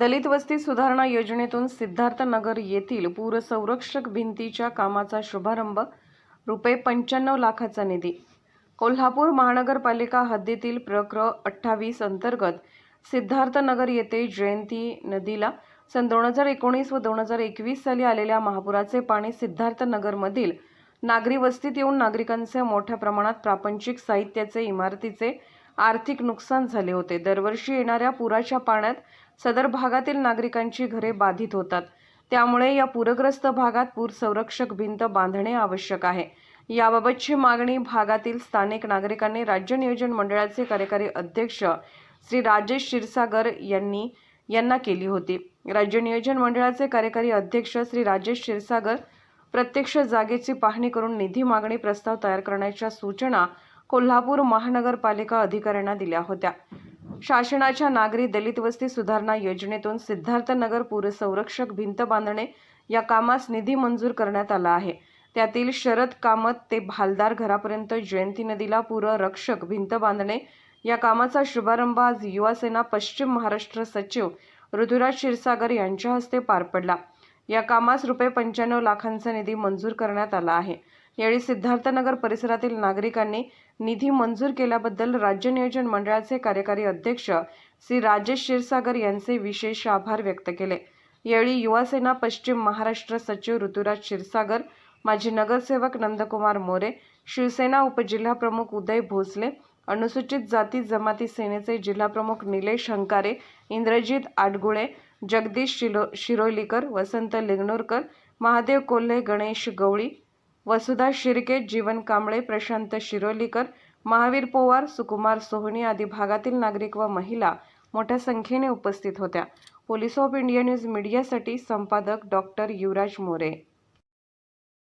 दलित वस्ती सुधारणा योजनेतून सिद्धार्थनगर येथील पूरसंरक्षक भिंतीच्या कामाचा शुभारंभ रुपये पंच्याण्णव लाखाचा निधी. कोल्हापूर महानगरपालिका हद्दीतील प्रक्र अठ्ठावीस अंतर्गत सिद्धार्थनगर येथे जयंती नदीला सन दोन हजार एकोणीस व दोन हजार एकवीस साली आलेल्या महापुराचे पाणी सिद्धार्थनगरमधील नागरी वस्तीत येऊन नागरिकांचे मोठ्या प्रमाणात प्रापंचिक साहित्याचे इमारतीचे आर्थिक नुकसान झाले होते. दरवर्षी येणाऱ्या पुराच्या पाण्यात सदर भागातील नागरिकांची घरे बाधित होतात. त्यामुळे या पूरग्रस्त भागात पूर संरक्षक भिंत बांधणे आवश्यक आहे. याबाबतची मागणी भागातील स्थानिक नागरिकांनी राज्य नियोजन मंडळाचे कार्यकारी अध्यक्ष श्री राजेश क्षीरसागर यांनी यांना केली होती. राज्य नियोजन मंडळाचे कार्यकारी अध्यक्ष श्री राजेश क्षीरसागर प्रत्यक्ष जागेची पाहणी करून निधी मागणी प्रस्ताव तयार करण्याच्या सूचना कोल्हापूर महानगरपालिका अधिकाऱ्यांना दिल्या होत्या. शासनाच्या नागरी दलित वस्ती सुधारणा योजनेतून सिद्धार्थनगर पूरसंरक्षक भिंत बांधणे या कामास निधी मंजूर करण्यात आला आहे. त्यातील शरद कामत ते भालदार घरापर्यंत जयंती नदीला पूररक्षक भिंत बांधणे या कामाचा शुभारंभ आज युवासेना पश्चिम महाराष्ट्र सचिव ऋतुराज क्षीरसागर यांच्या हस्ते पार पडला. या कामास रुपये पंच्याण्णव लाखांचा निधी मंजूर करण्यात आला आहे. यावेळी सिद्धार्थनगर परिसरातील नागरिकांनी निधी मंजूर केल्याबद्दल राज्य नियोजन मंडळाचे कार्यकारी अध्यक्ष श्री राजेश क्षीरसागर यांचे विशेष आभार व्यक्त केले. यावेळी युवासेना पश्चिम महाराष्ट्र सचिव ऋतुराज क्षीरसागर माजी नगरसेवक नंदकुमार मोरे शिवसेना उपजिल्हाप्रमुख उदय भोसले अनुसूचित जाती जमाती सेनेचे जिल्हाप्रमुख निलेश हंकारे इंद्रजित आडगुळे जगदीश शिलो शिरोलीकर वसंत लिंगणोरकर महादेव कोल्हे गणेश गवळी वसुधा शिर्के जीवन कांबळे प्रशांत शिरोलीकर महावीर पोवार सुकुमार सोहनी आदी भागातील नागरिक व महिला मोठ्या संख्येने उपस्थित होत्या. पोलीस ऑफ इंडिया न्यूज मीडियासाठी संपादक डॉक्टर युवराज मोरे.